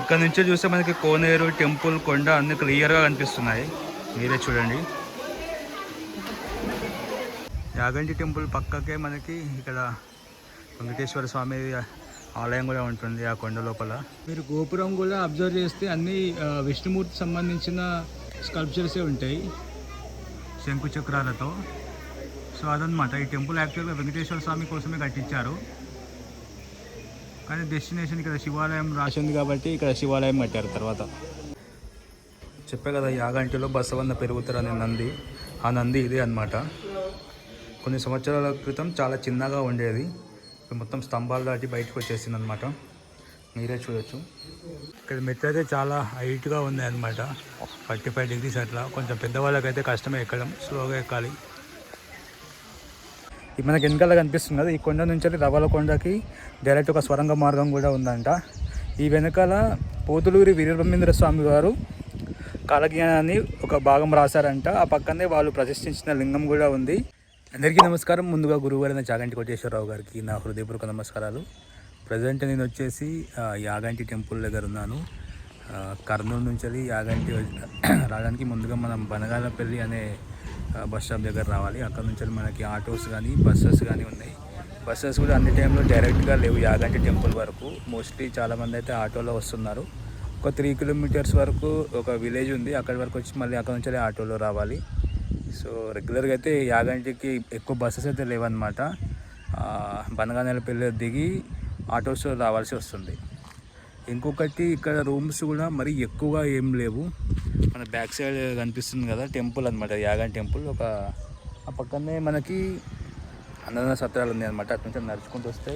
ఇక్కడ నుంచి చూస్తే మనకి కోనేరు టెంపుల్ కొండ అన్ని క్లియర్గా కనిపిస్తున్నాయి. మీరే చూడండి. యాగంటి టెంపుల్ పక్కకే మనకి ఇక్కడ వెంకటేశ్వర స్వామి ఆలయం కూడా ఉంటుంది ఆ కొండ లోపల. మీరు గోపురం కూడా అబ్జర్వ్ చేస్తే అన్ని విష్ణుమూర్తి సంబంధించిన స్కల్ప్చర్సే ఉంటాయి. శంకు చక్రాలతో సో అదనమాట ఈ టెంపుల్ యాక్చువల్గా వెంకటేశ్వర స్వామి కోసమే కట్టించారు. కానీ డెస్టినేషన్ ఇక్కడ శివాలయం రాసి ఉంది కాబట్టి ఇక్కడ శివాలయం కట్టారు తర్వాత. చెప్పే కదా యాగంటిలో బసవన్న పెరుగుతారనే నంది. ఆ నంది ఇదే అన్నమాట. కొన్ని సంవత్సరాల క్రితం చాలా చిన్నగా ఉండేది. మొత్తం స్తంభాలు దాటి బయటకు వచ్చేసింది అనమాట మీరే చూడొచ్చు. ఇక్కడ మెట్లు అయితే చాలా హైట్గా ఉంది అనమాట ఫార్టీ ఫైవ్ డిగ్రీస్ అట్లా. కొంచెం పెద్దవాళ్ళకైతే కష్టమే ఎక్కడం స్లోగా ఎక్కాలి. ఇది మనకి వెనకాల కనిపిస్తుంది ఈ కొండ నుంచి రవల కొండకి డైరెక్ట్ ఒక స్వరంగ మార్గం కూడా ఉందంట. ఈ వెనకాల పోతులూరి వీరబ్రహ్మేంద్ర స్వామి వారు కాలజ్ఞానాన్ని ఒక భాగం రాశారంట. ఆ పక్కనే వాళ్ళు ప్రతిష్ఠించిన లింగం కూడా ఉంది. అందరికీ నమస్కారం. ముందుగా గురువారైన చాగంటి కోటేశ్వరరావు గారికి నా హృదయపూర్వక నమస్కారాలు. ప్రజెంట్ నేను వచ్చేసి యాగంటి టెంపుల్ దగ్గర ఉన్నాను. కర్నూలు నుంచి యాగంటి రావడానికి ముందుగా మనం బనగాలపల్లి అనే బస్ స్టాప్ దగ్గర రావాలి. అక్కడ నుంచి మనకి ఆటోస్ కానీ బస్సెస్ కానీ ఉన్నాయి. బస్సెస్ కూడా అన్ని టైంలో డైరెక్ట్గా లేవు యాగంటి టెంపుల్ వరకు. మోస్ట్లీ చాలామంది అయితే ఆటోలో వస్తున్నారు. ఒక త్రీ కిలోమీటర్స్ వరకు ఒక విలేజ్ ఉంది. అక్కడి వరకు వచ్చి మళ్ళీ అక్కడ నుంచి ఆటోలో రావాలి. సో రెగ్యులర్గా అయితే యాగంటికి ఎక్కువ బస్సెస్ అయితే లేవన్నమాట. బనగానేలపల్లి దిగి ఆటోస్ రావాల్సి వస్తుంది. ఇంకొకటి ఇక్కడ రూమ్స్ కూడా మరీ ఎక్కువగా ఏం లేవు. మన బ్యాక్ సైడ్ కనిపిస్తుంది కదా టెంపుల్ అనమాట యాగన్ టెంపుల్ ఒక ఆ పక్కనే మనకి అన్నదాన సత్రాలు ఉన్నాయి అనమాట అటు నుంచి నడుచుకుంటూ వస్తే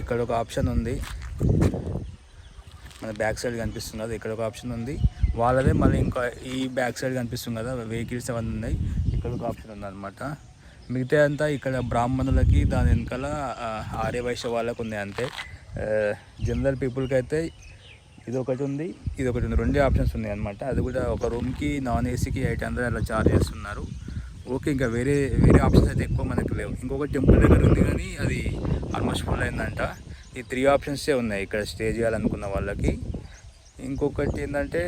ఇక్కడ ఒక ఆప్షన్ ఉంది. మన బ్యాక్ సైడ్ కనిపిస్తుంది కదా ఇక్కడ ఒక ఆప్షన్ ఉంది. వాళ్ళదే మళ్ళీ ఇంకా ఈ బ్యాక్ సైడ్ కనిపిస్తుంది కదా వెహికల్స్ అవన్నీ ఉన్నాయి. ఇక్కడ ఒక ఆప్షన్ ఉంది అనమాట మిగతా అంతా ఇక్కడ బ్రాహ్మణులకి దాని వెనకాల ఆర్యవైశ్య ఆర్య వైశ్య వాళ్ళకు ఉన్నాయి అంతే. జనరల్ పీపుల్కి అయితే ఇది ఒకటి ఉంది ఇది ఒకటి ఉంది. రెండే ఆప్షన్స్ ఉన్నాయి అనమాట అది కూడా ఒక రూమ్కి నాన్ ఏసీకి ఎయిట్ హండ్రెడ్ అలా చార్జ్ చేస్తున్నారు. ఓకే ఇంకా వేరే వేరే ఆప్షన్స్ అయితే ఎక్కువ మనకు లేవు. ఇంకొక టెంపుల్ దగ్గర ఉంది కానీ అది ఆల్మోస్ట్ ఫుల్ అయిందంట. ఈ త్రీ ఆప్షన్సే ఉన్నాయి ఇక్కడ స్టే చేయాలనుకున్న వాళ్ళకి. ఇంకొకటి ఏంటంటే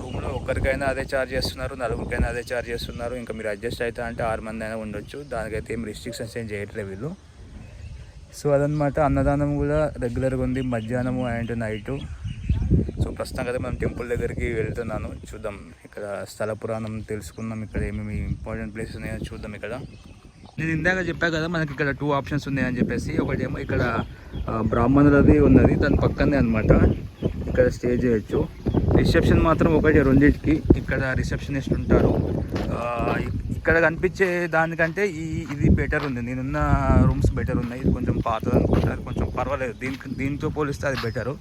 రూమ్లో ఒక్కరికైనా అదే చార్జ్ చేస్తున్నారు నలుగురికైనా అదే చార్జ్ చేస్తున్నారు. ఇంకా మీరు అడ్జస్ట్ అవుతా అంటే ఆరు మంది అయినా ఉండొచ్చు. దానికైతే ఏం రిస్ట్రిక్షన్స్ ఏం చేయట్లేదు వీళ్ళు. సో అదనమాట అన్నదానం కూడా రెగ్యులర్గా ఉంది. మధ్యాహ్నము అండ్ నైటు. సో ప్రస్తుతం కదా మనం టెంపుల్ దగ్గరికి వెళ్తున్నాను. చూద్దాం ఇక్కడ స్థల పురాణం తెలుసుకుందాం. ఇక్కడ ఏమేమి ఇంపార్టెంట్ ప్లేసెస్ ఉన్నాయో చూద్దాం ఇక్కడ. నేను ఇందాక చెప్పా కదా మనకి ఇక్కడ టూ ఆప్షన్స్ ఉన్నాయని చెప్పేసి. ఒకటేమో ఇక్కడ బ్రాహ్మణులది ఉన్నది దాని పక్కనే అనమాట ఇక్కడ స్టే చేయొచ్చు. రిసెప్షన్ మాత్రం ఒకటి రెండింటికి. ఇక్కడ రిసెప్షనిస్ట్ ఉంటారు ఇక్కడ కనిపించే దానికంటే ఈ ఇది బెటర్ ఉంది. నేనున్న రూమ్స్ బెటర్ ఉన్నాయి. ఇది కొంచెం పాతది అనుకుంటారు కొంచెం పర్వాలేదు. దీనికి దీంతో పోలిస్తే అది బెటరు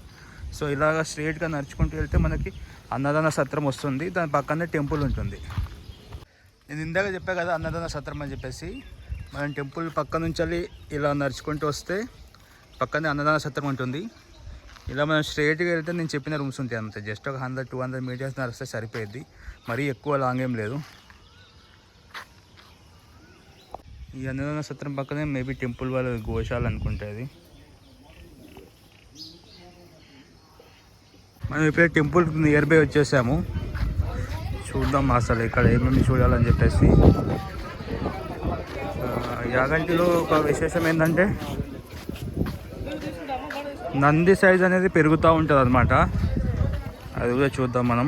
సో ఇలాగ స్ట్రేట్గా నడుచుకుంటూ వెళ్తే మనకి అన్నదాన సత్రం వస్తుంది. దాని పక్కనే టెంపుల్ ఉంటుంది. నేను ఇందాక చెప్పా కదా అన్నదాన సత్రం అని చెప్పేసి. మనం టెంపుల్ పక్క నుంచి వెళ్ళి ఇలా నడుచుకుంటూ వస్తే పక్కనే అన్నదాన సత్రం ఉంటుంది. ఇలా మనం స్ట్రేట్గా వెళ్తే నేను చెప్పిన రూమ్స్ ఉంటాయి అంతే. జస్ట్ ఒక హండ్రెడ్ టూ హండ్రెడ్ మీటర్స్ నడిస్తే సరిపోయింది మరీ ఎక్కువ లాంగ్ ఏం లేదు. ఈ అన్నదాన సత్రం పక్కనే మేబీ టెంపుల్ వాళ్ళ గోశాల అనుకుంటుంది మనం ఇప్పుడే టెంపుల్ నియర్ బై వచ్చేసాము. చూద్దాం అసలు ఇక్కడ ఏమేమి చూడాలని చెప్పేసి. యాగంటిలో ఒక విశేషం ఏంటంటే నంది సైజ్ అనేది పెరుగుతూ ఉంటుంది అనమాట అది కూడా చూద్దాం మనం.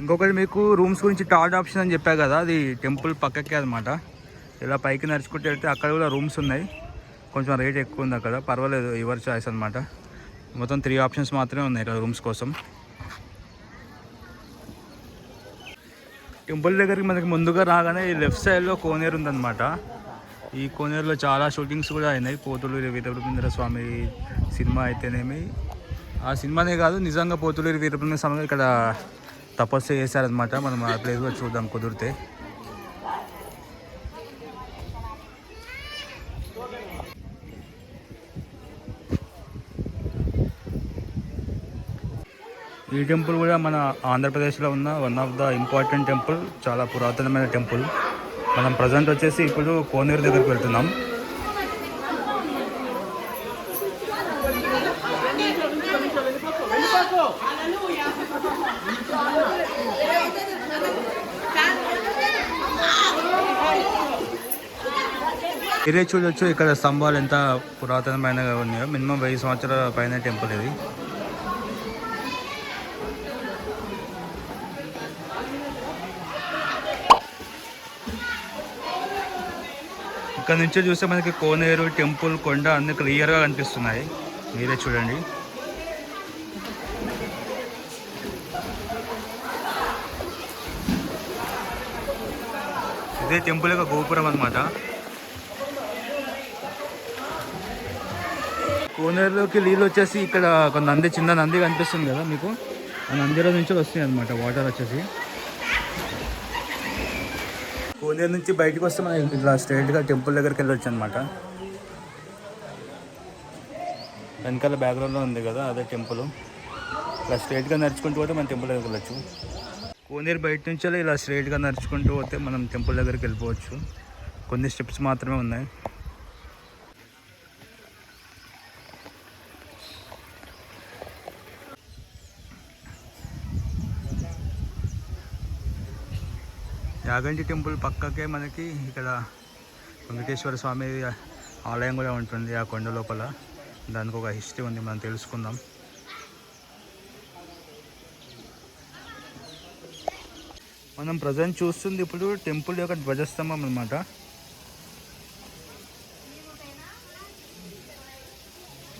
ఇంకొకటి మీకు రూమ్స్ గురించి థర్డ్ ఆప్షన్ అని చెప్పా కదా అది టెంపుల్ పక్కకే అనమాట ఇలా పైకి నడుచుకుంటూ వెళ్తే అక్కడ కూడా రూమ్స్ ఉన్నాయి. కొంచెం రేట్ ఎక్కువ ఉంది అక్కడ. పర్వాలేదు ఎవరి చాయిస్ అనమాట మొత్తం త్రీ ఆప్షన్స్ మాత్రమే ఉన్నాయి ఇక్కడ రూమ్స్ కోసం. టెంపుల్ దగ్గరికి మనకి ముందుగా రాగానే ఈ లెఫ్ట్ సైడ్లో కోనేరు ఉందన్నమాట. ఈ కోనేరులో చాలా షూటింగ్స్ కూడా అయినాయి. పోతులూరి వీరబ్రహ్మేంద్ర స్వామి సినిమా అయితేనేమి. ఆ సినిమానే కాదు నిజంగా పోతులూరి వీరబ్రహ్మేంద్ర స్వామి ఇక్కడ తపస్సు చేశారనమాట మనం ఆ ప్లేస్ కూడా చూద్దాం కుదిరితే. ఈ టెంపుల్ కూడా మన ఆంధ్రప్రదేశ్లో ఉన్న one of the important temple చాలా పురాతనమైన టెంపుల్ మనం ప్రజెంట్ వచ్చేసి ఇప్పుడు కోనేరు దగ్గరికి వెళ్తున్నాం. మీరే చూడొచ్చు ఇక్కడ స్తంభాలు ఎంత పురాతనమైనగా ఉన్నాయో మినిమం వెయ్యి సంవత్సరాల పైన టెంపుల్ ఇది. ఇక్కడ నుంచి చూస్తే మనకి కోనేరు టెంపుల్ కొండ అన్ని క్లియర్గా కనిపిస్తున్నాయి. మీరే చూడండి. ఇదే టెంపుల్ యొక్క గోపురం అన్నమాట. కోనేరులోకి నీళ్ళు వచ్చేసి ఇక్కడ ఒక నంది చిన్న నంది కనిపిస్తుంది కదా మీకు. ఆ నందిలో నుంచి వస్తాయి అనమాట వాటర్ వచ్చేసి. కోనేరు నుంచి బయటకు వస్తే మనం ఇట్లా స్ట్రైట్గా టెంపుల్ దగ్గరికి వెళ్ళొచ్చు అనమాట వెనకాల బ్యాక్గ్రౌండ్లో ఉంది కదా అదే టెంపుల్ ఇలా స్ట్రైట్గా నడుచుకుంటూ పోతే మనం టెంపుల్ దగ్గరికి వెళ్ళొచ్చు. కోనేరు బయట నుంచి ఇలా స్ట్రైట్గా నడుచుకుంటూ పోతే మనం టెంపుల్ దగ్గరికి వెళ్ళిపోవచ్చు. కొన్ని స్టెప్స్ మాత్రమే ఉన్నాయి. యాగంటి టెంపుల్ పక్కకే మనకి ఇక్కడ వెంకటేశ్వర స్వామి ఆలయం కూడా ఉంటుంది ఆ కొండ లోపల. దానికి ఒక హిస్టరీ ఉంది మనం తెలుసుకుందాం. మనం ప్రజెంట్ చూస్తుంది ఇప్పుడు టెంపుల్ యొక్క ధ్వజస్తంభం అనమాట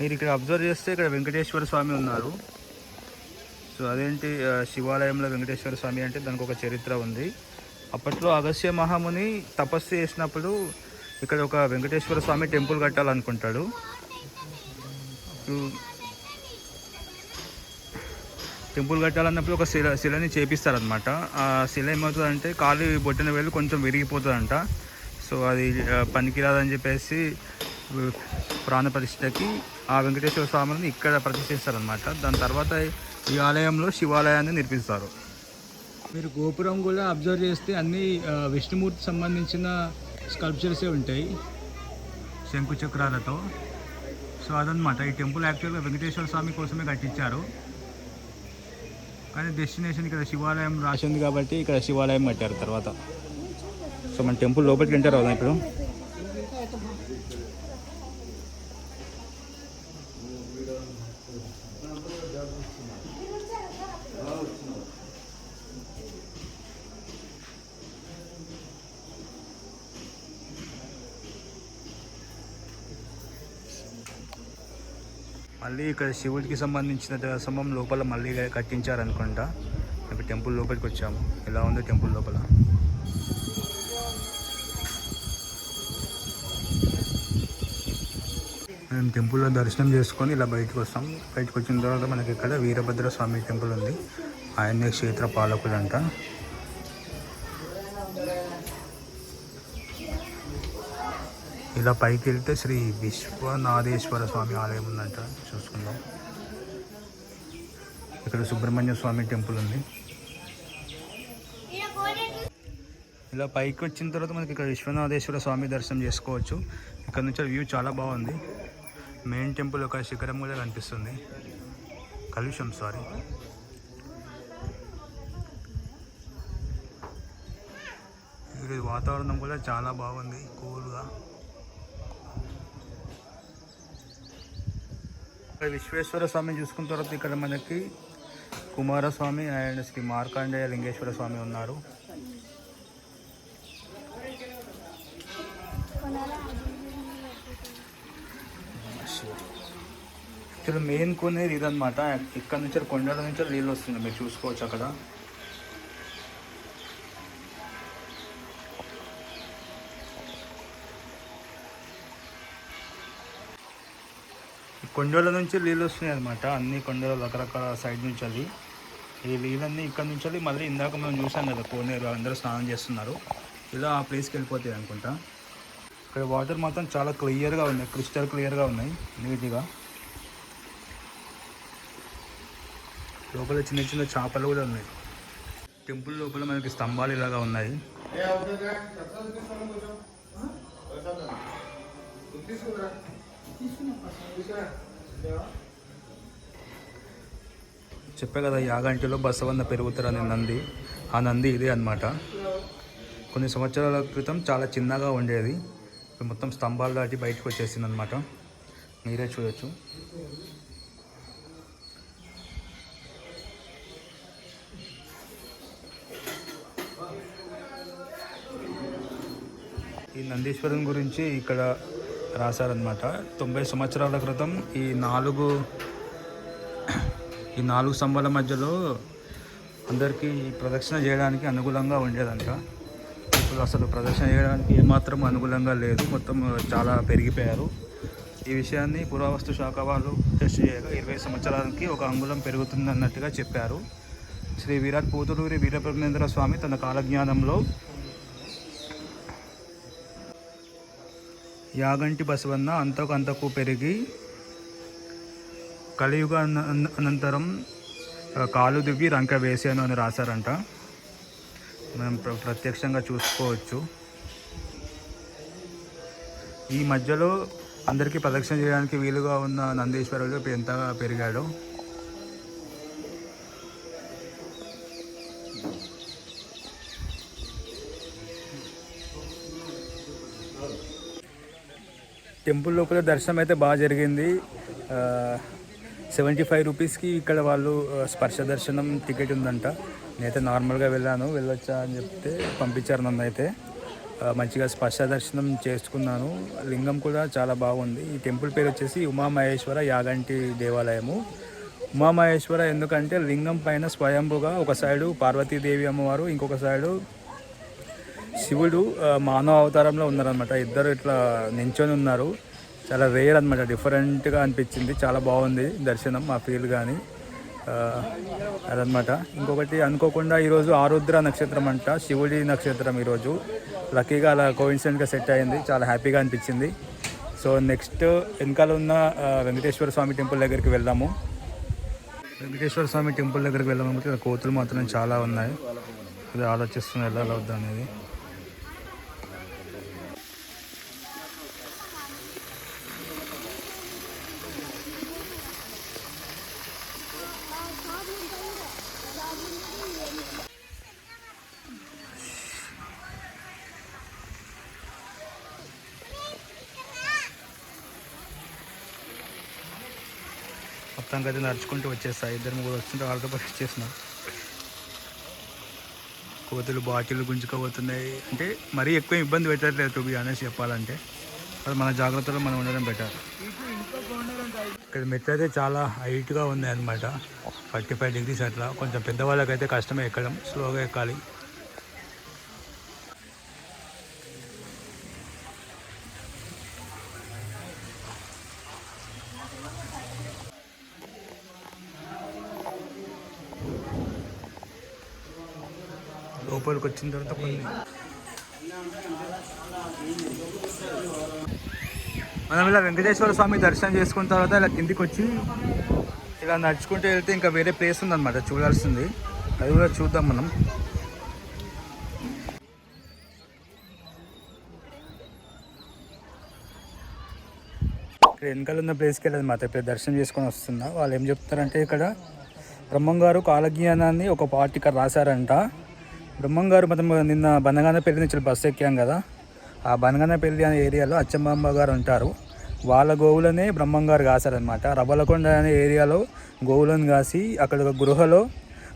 మీరు ఇక్కడ అబ్జర్వ్ చేస్తే ఇక్కడ వెంకటేశ్వర స్వామి ఉన్నారు. సో అదేంటి శివాలయంలో వెంకటేశ్వర స్వామి అంటే దానికి ఒక చరిత్ర ఉంది. అప్పట్లో అగస్య మహాముని తపస్సు చేసినప్పుడు ఇక్కడ ఒక వెంకటేశ్వర స్వామి టెంపుల్ కట్టాలనుకుంటాడు. టెంపుల్ కట్టాలన్నప్పుడు ఒక శిల శిలని చేపిస్తారనమాట ఆ శిల ఏమవుతుందంటే కాలు బొట్టిన వేలు కొంచెం విరిగిపోతుందంట. సో అది పనికిరాదని చెప్పేసి ప్రాణ ప్రతిష్టకి ఆ వెంకటేశ్వర స్వామిని ఇక్కడ ప్రతిష్ఠిస్తారనమాట దాని తర్వాత ఈ ఆలయంలో శివాలయాన్ని నిర్మిస్తారు. మీరు గోపురం కూడా అబ్జర్వ్ చేస్తే అన్ని విష్ణుమూర్తి సంబంధించిన స్కల్ప్చర్సే ఉంటాయి? శంకు చక్రాలతో సో అదనమాట ఈ టెంపుల్ యాక్చువల్గా వెంకటేశ్వర స్వామి కోసమే కట్టించారు. కానీ డెస్టినేషన్ ఇక్కడ శివాలయం రాసి ఉంది కాబట్టి ఇక్కడ శివాలయం కట్టారు తర్వాత. సో మన టెంపుల్ లోపలికి ఎంటర్ అవుదాం ఇప్పుడు. మళ్ళీ ఇక్కడ శివుడికి సంబంధించిన స్తంభం లోపల మళ్ళీ కట్టించారనుకుంటా. ఇప్పుడు టెంపుల్ లోపలికి వచ్చాము. ఎలా ఉంది టెంపుల్ లోపల. మేము టెంపుల్లో దర్శనం చేసుకొని ఇలా బయటకు వస్తాం. బయటకు వచ్చిన తర్వాత మనకి ఇక్కడ వీరభద్ర స్వామి టెంపుల్ ఉంది. ఆయన క్షేత్ర పాలకుడు అంట ఇలా పైకి వెళ్తే శ్రీ విశ్వనాథేశ్వర స్వామి ఆలయం ఉందంట. చూసుకుందాం. ఇక్కడ సుబ్రహ్మణ్య స్వామి టెంపుల్ ఉంది. ఇలా పైకి వచ్చిన తర్వాత మనకి ఇక్కడ విశ్వనాథేశ్వర స్వామి దర్శనం చేసుకోవచ్చు. ఇక్కడ నుంచి వ్యూ చాలా బాగుంది. మెయిన్ టెంపుల్ ఒక శిఖరం కూడా కనిపిస్తుంది. కలుషం సారీ ఇక్కడ వాతావరణం కూడా చాలా బాగుంది. కూల్గా. విశ్వేశ్వర స్వామి చూసుకున్న తర్వాత ఇక్కడ మనకి కుమారస్వామి అండ్ శ్రీ మార్కాండేయ లింగేశ్వర స్వామి ఉన్నారు. ఇక్కడ మెయిన్ కొనేది ఇదనమాట ఇక్కడ నుంచి కొండల నుంచి నీళ్ళు వస్తుంది మీరు చూసుకోవచ్చు అక్కడ. కొండల నుంచి నీళ్ళు వస్తున్నాయి అనమాట అన్ని కొండలు రకరకాల సైడ్ నుంచి అది. ఈ నీళ్ళన్నీ ఇక్కడ నుంచి వెళ్ళి మళ్ళీ ఇందాక మనం చూసాం కదా కోనేరు అందరూ స్నానం చేస్తున్నారు. ఇలా ఆ ప్లేస్కి వెళ్ళిపోతాయి అనుకుంటా. ఇక్కడ వాటర్ మాత్రం చాలా క్లియర్గా ఉన్నాయి క్రిస్టల్ క్లియర్గా ఉన్నాయి నీట్గా. లోపల చిన్న చిన్న చేపలు కూడా ఉన్నాయి. టెంపుల్ లోపల మనకి స్తంభాలు ఇలాగా ఉన్నాయి. చెప్పే కదా యాగంటిలో బసవన్న పెరుగుతారు అనే నంది. ఆ నంది ఇదే అన్నమాట. కొన్ని సంవత్సరాల క్రితం చాలా చిన్నగా ఉండేది. మొత్తం స్తంభాలు దాటి బయటకు వచ్చేసింది అనమాట మీరే చూడొచ్చు. ఈ నందీశ్వరం గురించి ఇక్కడ రాశారనమాట తొంభై సంవత్సరాల క్రితం ఈ నాలుగు ఈ నాలుగు స్తంభాల మధ్యలో అందరికీ ప్రదక్షిణ చేయడానికి అనుకూలంగా ఉండేదంట. ఇప్పుడు అసలు ప్రదక్షిణ చేయడానికి ఏమాత్రం అనుకూలంగా లేదు. మొత్తం చాలా పెరిగిపోయారు. ఈ విషయాన్ని పురావస్తు శాఖ వాళ్ళు టెస్ట్ చేయగా ఇరవై సంవత్సరాలకి ఒక అంగుళం పెరుగుతుంది అన్నట్టుగా చెప్పారు. శ్రీ విరాట్ పోతులూరి వీరబ్రహ్మేంద్ర స్వామి తన కాలజ్ఞానంలో యాగంటి బసవన్న అంతకంతకు పెరిగి కలియుగ అనంతరం కాలు దిగి రంక వేసాను అని రాశారంట. మనం ప్రత్యక్షంగా చూసుకోవచ్చు. ఈ మధ్యలో అందరికీ ప్రదక్షిణ చేయడానికి వీలుగా ఉన్న నందీశ్వరుడు ఎంత ఎంతగా పెరిగాడో టెంపుల్ లోపల దర్శనం అయితే బాగా జరిగింది. సెవెంటీ ఫైవ్ రూపీస్కి ఇక్కడ వాళ్ళు స్పర్శ దర్శనం టికెట్ ఉందంట. నేనైతే నార్మల్గా వెళ్ళాను వెళ్ళొచ్చా అని చెప్తే పంపించారు నన్ను అయితే. మంచిగా స్పర్శ దర్శనం చేసుకున్నాను. లింగం కూడా చాలా బాగుంది. ఈ టెంపుల్ పేరు వచ్చేసి ఉమామహేశ్వర యాగంటి దేవాలయము. ఉమామహేశ్వర ఎందుకంటే లింగం పైన స్వయంభుగా ఒక సైడు పార్వతీదేవి అమ్మవారు ఇంకొక సైడు శివుడు మానవ అవతారంలో ఉన్నారనమాట ఇద్దరు ఇట్లా నించొని ఉన్నారు. చాలా రేర్ అనమాట డిఫరెంట్గా అనిపించింది. చాలా బాగుంది దర్శనం ఆ ఫీల్ కానీ అదనమాట ఇంకొకటి అనుకోకుండా ఈరోజు ఆరుద్ర నక్షత్రం అంట. శివుడి నక్షత్రం ఈరోజు. లక్కీగా అలా కోయిన్సిడెంట్గా సెట్ అయింది. చాలా హ్యాపీగా అనిపించింది. సో నెక్స్ట్ వెనకాల ఉన్న వెంకటేశ్వర స్వామి టెంపుల్ దగ్గరికి వెళ్దాము. వెంకటేశ్వర స్వామి టెంపుల్ దగ్గరికి వెళ్ళాము కోతులు మాత్రం చాలా ఉన్నాయి. అది ఆలోచిస్తున్నా వెళ్ళాలి వద్దా అనేది. మొత్తం అయితే నడుచుకుంటూ వచ్చేస్తాయి ఇద్దరు ముగ్గురు వస్తుంటే వాళ్ళతో పాటు వచ్చేసిన. కోతులు బాటిల్ గుంజుకోబోతున్నాయి. అంటే మరీ ఎక్కువ ఇబ్బంది పెట్టట్లేదు టు బి అనేసి చెప్పాలంటే. అది మన జాగ్రత్తలో మనం ఉండడం బెటర్ ఇక్కడ మెట్లు అయితే చాలా హైట్గా ఉంది అనమాట ఫార్టీ ఫైవ్ డిగ్రీస్ అట్లా. కొంచెం పెద్దవాళ్ళకైతే కష్టమే ఎక్కడం. స్లోగా ఎక్కాలి. లోపలికి వచ్చిన తర్వాత కొన్ని. మనం ఇలా వెంకటేశ్వర స్వామి దర్శనం చేసుకున్న తర్వాత ఇలా కిందికి వచ్చి ఇలా నడుచుకుంటూ వెళ్తే ఇంకా వేరే ప్లేస్ ఉందన్నమాట చూడాల్సింది. అది కూడా చూద్దాం మనం. ఇక్కడ వెనకాల ఉన్న ప్లేస్కి వెళ్ళదు మాత్రం. ఇప్పుడు దర్శనం చేసుకొని వస్తున్నా. వాళ్ళు ఏం చెప్తారంటే ఇక్కడ బ్రహ్మం గారు కాలజ్ఞానాన్ని ఒక పార్ట్ ఇక్కడ రాశారంట. బ్రహ్మంగారు మొత్తం నిన్న బనగానపల్లి నుంచి బస్సు ఎక్కాం కదా. ఆ బనగానపల్లి అనే ఏరియాలో అచ్చమ్మాంబ గారు ఉంటారు. వాళ్ళ గోవులనే బ్రహ్మంగారు కాశారనమాట రబలకొండ అనే ఏరియాలో గోవులను కాసి అక్కడ ఒక గృహలో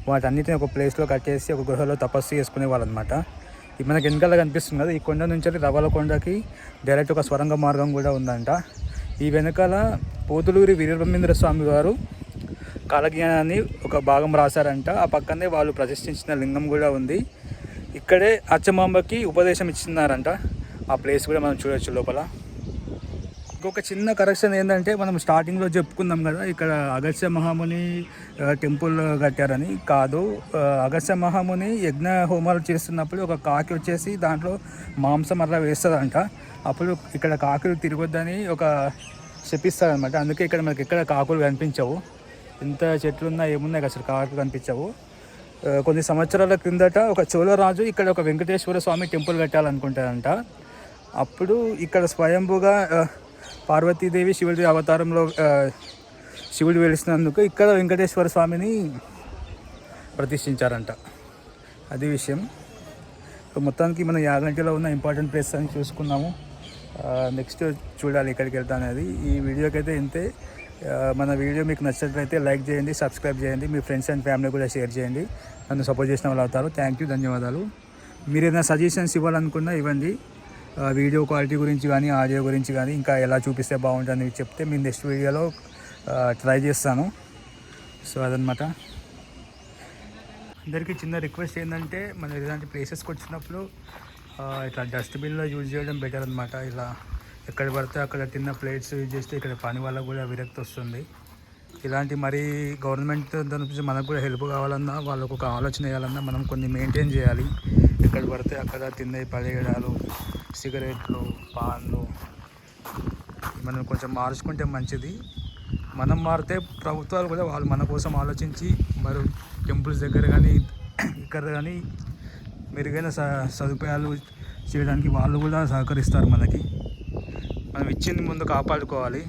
వాటన్నిటిని ఒక ప్లేస్లో కట్టేసి ఒక గృహలో తపస్సు చేసుకునే అనమాట ఇది మనకి వెనకాల కనిపిస్తుంది కదా ఈ కొండ నుంచి రబలకొండకి డైరెక్ట్ ఒక స్వరంగ మార్గం కూడా ఉందంట. ఈ వెనకాల పోతులూరి వీరబ్రహ్మేంద్ర స్వామి గారు కాలజ్ఞానాన్ని ఒక భాగం రాశారంట. ఆ పక్కనే వాళ్ళు ప్రతిష్ఠించిన లింగం కూడా ఉంది. ఇక్కడే అచ్చమాంబకి ఉపదేశం ఇచ్చినారంట. ఆ ప్లేస్ కూడా మనం చూడొచ్చు లోపల. ఇంకొక చిన్న కరెక్షన్ ఏంటంటే మనం స్టార్టింగ్లో చెప్పుకుందాం కదా ఇక్కడ అగస్య మహాముని టెంపుల్ కట్టారని. కాదు అగస్య మహాముని యజ్ఞ హోమాలు చేస్తున్నప్పుడు ఒక కాకి వచ్చేసి దాంట్లో మాంసం అట్లా వేస్తుందంట. అప్పుడు ఇక్కడ కాకులు తిరగొద్దని ఒక చెప్పిస్తారనమాట అందుకే ఇక్కడ మనకి ఇక్కడ కాకులు కనిపించవు. ఎంత చెట్లు ఉన్నా ఏమున్నాయి అసలు కాకులు కనిపించవు. కొన్ని సంవత్సరాల క్రిందట ఒక చోళరాజు ఇక్కడ ఒక వెంకటేశ్వర స్వామి టెంపుల్ కట్టాలనుకుంటారంట అప్పుడు ఇక్కడ స్వయంభుగా పార్వతీదేవి శివుడి అవతారంలో శివుడు వెలిసినందుకు ఇక్కడ వెంకటేశ్వర స్వామిని ప్రతిష్ఠించారంట. అది విషయం. మొత్తానికి మన యాగంటిలో ఉన్న ఇంపార్టెంట్ ప్లేస్ అని చూసుకున్నాము. నెక్స్ట్ చూడాలి ఎక్కడికి వెళ్తా అనేది ఈ వీడియోకి అయితే ఇంతే. మన వీడియో మీకు నచ్చినట్లయితే లైక్ చేయండి సబ్స్క్రైబ్ చేయండి మీ ఫ్రెండ్స్ అండ్ ఫ్యామిలీ కూడా షేర్ చేయండి. నన్ను సపోర్ట్ చేసిన వాళ్ళు అవుతారు. థ్యాంక్ యూ ధన్యవాదాలు. మీరు ఏదైనా సజెషన్స్ ఇవ్వాలనుకున్నా ఇవ్వండి. వీడియో క్వాలిటీ గురించి కానీ ఆడియో గురించి కానీ ఇంకా ఎలా చూపిస్తే బాగుంటుంది చెప్తే మీ నెక్స్ట్ వీడియోలో ట్రై చేస్తాను. సో అదనమాట అందరికీ చిన్న రిక్వెస్ట్ ఏంటంటే మనం ఇలాంటి ప్లేసెస్కి వచ్చినప్పుడు ఇట్లా డస్ట్బిన్లో యూజ్ చేయడం బెటర్ అనమాట ఇలా ఎక్కడ పడితే అక్కడ తిన్న ప్లేట్స్ యూజ్ చేస్తే ఇక్కడ పని వాళ్ళకు కూడా విరక్తి వస్తుంది. ఇలాంటి మరీ గవర్నమెంట్ దాని నుంచి మనకు కూడా హెల్ప్ కావాలన్నా వాళ్ళకు ఒక ఆలోచన వేయాలన్నా మనం కొన్ని మెయింటైన్ చేయాలి. ఎక్కడ పడితే అక్కడ తిన్నవి పడేయడాలు సిగరెట్లు పాన్లు మనం కొంచెం మార్చుకుంటే మంచిది. మనం మారితే ప్రభుత్వాలు కూడా వాళ్ళు మన కోసం ఆలోచించి మరి టెంపుల్స్ దగ్గర కానీ ఇక్కడ కానీ మెరుగైన స సదుపాయాలు చేయడానికి వాళ్ళు కూడా సహకరిస్తారు మనకి. మనం ఇచ్చింది ముందు కాపాడుకోవాలి.